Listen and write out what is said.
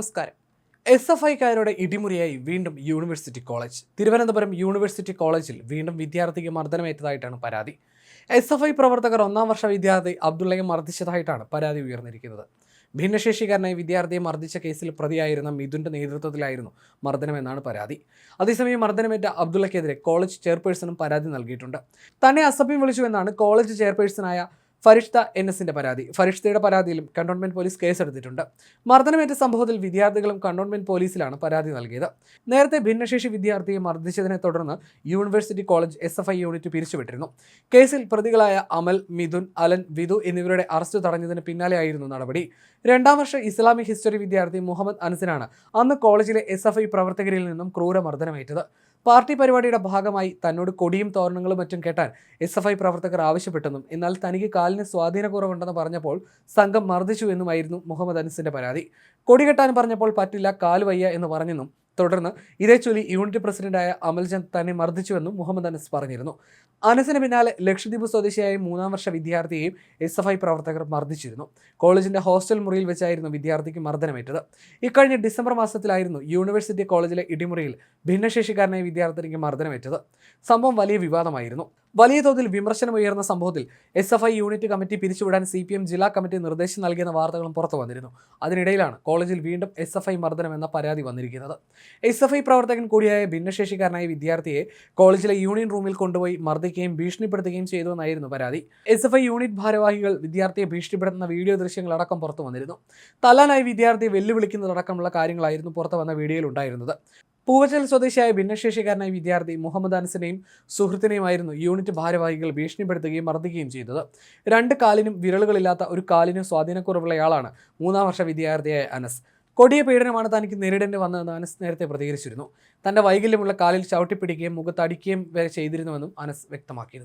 നമസ്കാരം. S F ഐക്കാരുടെ ഇടിമുറിയായി വീണ്ടും university college. Thiruvananthapuram university കോളേജിൽ വീണ്ടും വിദ്യാർത്ഥിക്ക് മർദ്ദനമേറ്റതായിട്ടാണ് പരാതി. എസ് എഫ് ഐ പ്രവർത്തകർ ഒന്നാം വർഷ വിദ്യാർത്ഥി അബ്ദുള്ളയെ മർദ്ദിച്ചതായിട്ടാണ് പരാതി ഉയർന്നിരിക്കുന്നത്. ഭിന്നശേഷിക്കാരനായി വിദ്യാർത്ഥിയെ മർദ്ദിച്ച കേസിൽ പ്രതിയായിരുന്ന മിഥുന്റെ നേതൃത്വത്തിലായിരുന്നു മർദ്ദനമെന്നാണ് പരാതി. അതേസമയം മർദ്ദനമേറ്റ അബ്ദുള്ളക്കെതിരെ കോളേജ് ചെയർപേഴ്സണും പരാതി നൽകിയിട്ടുണ്ട്. തന്നെ അസഭ്യം വിളിച്ചുവെന്നാണ് കോളേജ് ചെയർപേഴ്സണായ ഫരിഷ്ത എൻ എസിന്റെ പരാതി. ഫരിഷ്തയുടെ പരാതിയിലും കണ്ടോൺമെന്റ് പോലീസ് കേസെടുത്തിട്ടുണ്ട്. മർദ്ദനമേറ്റ സംഭവത്തിൽ വിദ്യാർത്ഥികളും കണ്ടോൺമെന്റ് പോലീസിലാണ് പരാതി നൽകിയത്. നേരത്തെ ഭിന്നശേഷി വിദ്യാർത്ഥിയെ മർദ്ദിച്ചതിനെ തുടർന്ന് university college S F I unit പിരിച്ചുവിട്ടിരുന്നു. കേസിൽ പ്രതികളായ അമൽ മിഥുൻ അലൻ വിധു എന്നിവരുടെ അറസ്റ്റ് തടഞ്ഞതിന് പിന്നാലെയായിരുന്നു നടപടി. രണ്ടാം വർഷ ഇസ്ലാമിക് ഹിസ്റ്ററി വിദ്യാർത്ഥി മുഹമ്മദ് അനസിനാണ് അന്ന് കോളേജിലെ എസ് പ്രവർത്തകരിൽ നിന്നും ക്രൂരമർദ്ദനമേറ്റത്. പാർട്ടി പരിപാടിയുടെ ഭാഗമായി തന്നോട് കൊടിയും തോരണങ്ങളും മറ്റും കെട്ടാൻ എസ് എഫ് ഐ പ്രവർത്തകർ ആവശ്യപ്പെട്ടെന്നും എന്നാൽ തനിക്ക് കാലിന് സ്വാധീനക്കുറവുണ്ടെന്ന് പറഞ്ഞപ്പോൾ സംഘം മർദ്ദിച്ചു എന്നുമായിരുന്നു മുഹമ്മദ് അനസിന്റെ പരാതി. കൊടി കെട്ടാൻ പറഞ്ഞപ്പോൾ പറ്റില്ല കാൽ വയ്യ എന്ന് പറഞ്ഞെന്നും തുടർന്ന് ഇതേ ചൊല്ലി യൂണിറ്റ് പ്രസിഡന്റായ അമൽചന്ദ് തന്നെ മർദ്ദിച്ചുവെന്നും മുഹമ്മദ് അനസ് പറഞ്ഞിരുന്നു. അനസിന് പിന്നാലെ ലക്ഷദ്വീപ് സ്വദേശിയായ മൂന്നാം വർഷ വിദ്യാർത്ഥിയെയും എസ് എഫ് ഐ പ്രവർത്തകർ മർദ്ദിച്ചിരുന്നു. കോളേജിന്റെ ഹോസ്റ്റൽ മുറിയിൽ വെച്ചായിരുന്നു വിദ്യാർത്ഥിക്ക് മർദ്ദനമേറ്റത്. ഇക്കഴിഞ്ഞ ഡിസംബർ മാസത്തിലായിരുന്നു യൂണിവേഴ്സിറ്റി കോളേജിലെ ഇടിമുറിയിൽ ഭിന്നശേഷിക്കാരനായ വിദ്യാർത്ഥിനിക്ക് മർദ്ദനമേറ്റത്. സംഭവം വലിയ വിവാദമായിരുന്നു. വലിയ തോതിൽ വിമർശനം ഉയർന്ന സംഭവത്തിൽ S F I unit committee പിരിച്ചുവിടാൻ C P M ജില്ലാ കമ്മിറ്റി നിർദ്ദേശം നൽകിയെന്ന വാർത്തകളും പുറത്തു വന്നിരുന്നു. അതിനിടയിലാണ് കോളേജിൽ വീണ്ടും എസ് എഫ് ഐ മർദ്ദനം എന്ന പരാതി വന്നിരിക്കുന്നത്. എസ് എഫ് ഐ പ്രവർത്തകൻ കൂടിയായ ഭിന്നശേഷിക്കാരനായ വിദ്യാർത്ഥിയെ കോളേജിലെ യൂണിയൻ റൂമിൽ കൊണ്ടുപോയി മർദ്ദിക്കുകയും ഭീഷണിപ്പെടുത്തുകയും ചെയ്തുവെന്നായിരുന്നു പരാതി. എസ് എഫ് ഐ യൂണിറ്റ് ഭാരവാഹികൾ വിദ്യാർത്ഥിയെ ഭീഷണിപ്പെടുത്തുന്ന വീഡിയോ ദൃശ്യങ്ങളടക്കം പുറത്തു വന്നിരുന്നു. തലാനായി വിദ്യാർത്ഥിയെ വെല്ലുവിളിക്കുന്നതടക്കമുള്ള കാര്യങ്ങളായിരുന്നു പുറത്തു വന്ന വീഡിയോയിൽ ഉണ്ടായിരുന്നത്. പൂവച്ചൽ സ്വദേശിയായ ഭിന്നശേഷിക്കാരനായ വിദ്യാർത്ഥി മുഹമ്മദ് അനസിനെയും സുഹൃത്തിനെയുമായിരുന്നു യൂണിറ്റ് ഭാരവാഹികൾ ഭീഷണിപ്പെടുത്തുകയും മർദ്ദിക്കുകയും ചെയ്തത്. രണ്ട് കാലിനും വിരലുകളില്ലാത്ത ഒരു കാലിനും സ്വാധീനക്കുറവുള്ളയാളാണ് മൂന്നാം വർഷ വിദ്യാർത്ഥിയായ അനസ്. കൊടിയ പീഡനമാണ് തനിക്ക് നേരിടേണ്ടി വന്നതെന്ന് അനസ് നേരത്തെ പ്രതികരിച്ചിരുന്നു. തന്റെ വൈകല്യമുള്ള കാലിൽ ചവിട്ടിപ്പിടിക്കുകയും മുഖത്തടിക്കുകയും വരെ ചെയ്തിരുന്നുവെന്നും അനസ് വ്യക്തമാക്കിയിരുന്നു.